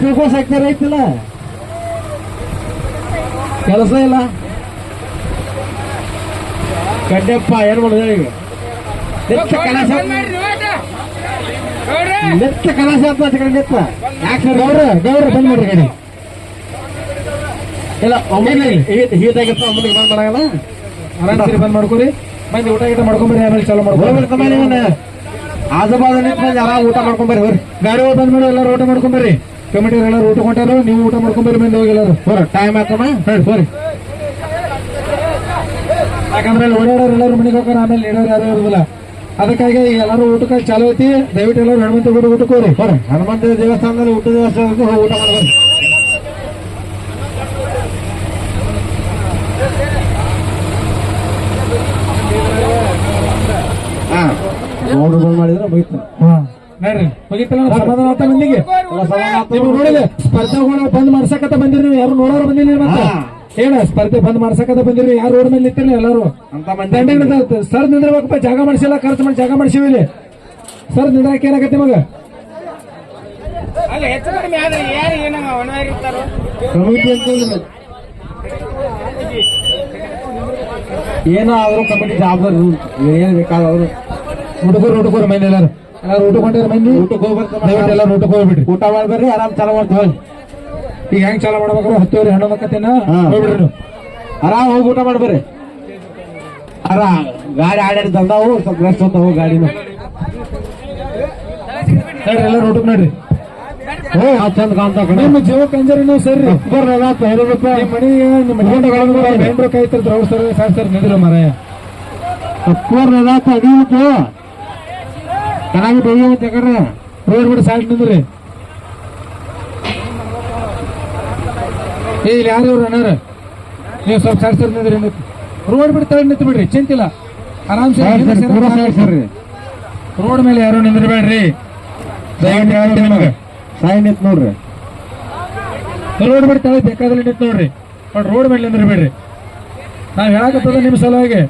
ತಿಳ್ಕೊಸ್ ಹಾಕ್ತಾರ ಐತಿಲ್ಲ ಕೆಲಸ ಇಲ್ಲ. ಗಡ್ಡೆಪ್ಪ ಏನ್ ಮಾಡೋದು ಈಗ? ನೆತ್ತ ಕಲಸ ನೆತ್ತ ಕಲಸ ಅಂತ ನೆತ್ತ ಯಾಕೆ ಗೌರ ಗೌರ ಬಂದ್ ಮಾಡ್ರಿ ಗಾಡಿ ಇಲ್ಲ ಹೀಟಾಗಿರ್ತ ಒಮ್ಮೆ ಬಂದ್ ಮಾಡಲ್ಲ ಆರಾಮ್ ಬಂದ್ ಮಾಡ್ಕೊರಿ. ಮಂದಿ ಊಟ ಗೀಟ ಮಾಡ್ಕೊಂಬರಿ ಆಮೇಲೆ ಚಾಲೂ ಮಾಡ್ಕೊಂಡು ಆಜು ಆಜುಬಾಜು ನಿಂತ ಯಾರು ಊಟ ಮಾಡ್ಕೊಂಬರಿ ಹೋರಿ ಗಾಡಿ ಬಂದ್ ಮಾಡಿ ಎಲ್ಲರೂ ಊಟ ಮಾಡ್ಕೊಂಬರ್ರಿ ಕಮಿಟಿ ಎಲ್ಲರೂ ಊಟ ಕೊಟ್ಟಾರ ನೀವು ಊಟ ಮಾಡ್ಕೊಂಡ್ರೆ ಮೇಲೆ ಹೋಗಿ ಎಲ್ಲರೂ. ಹೋರ ಟೈಮ್ ಆಯ್ತಮ್ಮ? ಹೇಳಿ ಬರ್ರಿ ಯಾಕಂದ್ರೆ ಅಲ್ಲಿ ಓಡಾಡೋರು ಎಲ್ಲರೂ ಮನೆಗೆ ಹೋಗಾರ ಆಮೇಲೆ ನೀಡೋರು ಯಾರು ಇರೋದಿಲ್ಲ. ಅದಕ್ಕಾಗಿ ಈಗ ಎಲ್ಲರೂ ಊಟಕ್ಕೆ ಚಾಲು ಐತಿ. ದಯವಿಟ್ಟು ಎಲ್ಲರೂ ಹನುಮಂತ ಊಟ ಊಟಕ್ಕೆ ಹೋರಿ ಹೋರ ಹನುಮಂತ ದೇವಸ್ಥಾನದಲ್ಲಿ ಊಟ ದೇವಸ್ಥಾನಕ್ಕೆ ಹೋಗಿ ಊಟ ಮಾಡ್ಬರ್ರಿ ಹಾ ಮಾಡಿದ್ರೆ ಮುಗಿತು. ಹಾ. ನೋಡ್ರಿ ಸಮಾಧಾನ ಆತ ಮಂದಿಗೆ ನೋಡಿಲ್ಲ ಸ್ಪರ್ಧೆಗಳು ಬಂದ್ ಮಾಡ್ಸಕತ್ತ ಬಂದಿರಿ ನೀವು ಯಾರು ನೋಡೋರು ಬಂದಿಲ್ಲ ಮತ್ತೆ. ಹಾ. ಏನ ಸ್ಪರ್ಧೆ ಬಂದ್ ಮಾಡ್ಸಕತ್ತ ಬಂದಿರಿ ಯಾರು ರೋಡ್ ಮೇಲೆ ನಿಂತಿಲ್ಲ ಎಲ್ಲರೂ. ಸರ್ ನಿಂದ್ರಬೇಕಪ್ಪ ಜಾಗ ಮಾಡಿಸಿಲ್ಲ ಖರ್ಚು ಮಾಡಿ ಜಾಗ ಮಾಡಿಸಿವಿ ಇಲ್ಲಿ. ಸರ್ ನಿಂದ್ರಕ್ಕೆ ಏನಾಗತ್ತೆ ಮಗ ಅಲ್ಲ ಹೆಚ್ಚು ಕಡಿಮೆ ಯಾರು ಏನೋ ಒಣಗಿರ್ತಾರೋ ಕಮಿಟಿ ಜವಾಬ್ದಾರಿ ಏನ್ ಬೇಕಾದ್ರು ಹುಡುಗರು ಹುಡುಗರು ಮೇಲೆ ಎಲ್ಲಾರು ಎಲ್ಲಾರು ಊಟ ಕೊಂಡಿರ ಮಂದಿ ಊಟಕ್ಕೆ ಹೋಗ್ಬರ್ತಾರೆ ಎಲ್ಲಾರು ಊಟಕ್ಕೆ ಹೋಗ್ಬಿಡ್ರಿ. ಊಟ ಮಾಡ್ಬರ್ರಿ ಆರಾಮ್ ಚಾಲು ಮಾಡ್ತೀವಿ. ಹೋಗಿ ಈಗ ಹೆಂಗ್ ಚಾಲ ಮಾಡ್ಬೇಕು ಹತ್ತುವರೆ ಹೆಣ್ಣು ಮಕ್ಕತ್ತೇನ ಹಾ. ಹೋಗ್ಬಿಡ್ರಿ ಆರಾಮ್ ಹೋಗಿ ಊಟ ಮಾಡ್ಬರ್ರಿ. ಆರಾಮ್. ಗಾಡಿ ಆಡಾಡಿ ತಂದಾವು ಸ್ವಲ್ಪ ರೆಸ್ಟ್ ಹೋಗ್ತಾವು ಗಾಡಿನ. ಹೇಳ್ರಿ ಎಲ್ಲಾರು ಊಟಕ್ಕೆ ನೋಡ್ರಿ. ಆ ಚಂದ ಕಾಣ್ತಾ ನಿಮ್ಮ ಜೀವ ಕಂಜರಿ ನೀವು ಸರ್ರಿ ಬರ್ರಿ ಅದಾತು ಹೇಳಬೇಕು ನಿಮ್ಮ ಮನಿ ನಿಮ್ಮ ಮನೆ ಬೇಂಡ್ರು ಕೈ ಅವ್ರು ಸರ್ ಸರ್ ಸರ್ ನಿಂದ್ರು ಮರ ತಪ್ಪೋರ್ ಅದಾತು ಅಡಿಯುತ್ತು ಚೆನ್ನಾಗಿ ಬೆಳೆಯುತ್ತೆ ಕಣ್ರ ರೋಡ್ ಬಿಡಿ ಸಾಕ್ ನಿಂದ್ರಿ ಏ ಇಲ್ಲಿ ಯಾರು ಇವ್ರು ಅಣ್ಣಾರ? ನೀವು ಸ್ವಲ್ಪ ಸರ್ ಸರ್ ನಿಂದ್ರಿ ರೋಡ್ ಬಿಡಿ ತಳಿ ನಿಂತು ಬಿಡ್ರಿ ಚಿಂತಿಲ್ಲ. ಆರಾಮ್ಸೆ ರೋಡ್ ಮೇಲೆ ಯಾರು ನಿಂದ್ರಬೇಡ್ರಿ. ನಿಮಗೆ. ಸಾಯಿ ನಿಂತ ನೋಡ್ರಿ. ರೋಡ್ ಬಿಡಿ ತಳ ಬೇಕಾದಲ್ಲಿ ನಿಂತು ನೋಡ್ರಿ. ಬಟ್ ರೋಡ್ ಮೇಲೆ ನಿಂದ್ರಬೇಡ್ರಿ. ನಾವ್ ಹೇಳಕತ್ತದ ನಿಮ್ಮ ಸಲುವಾಗಿ.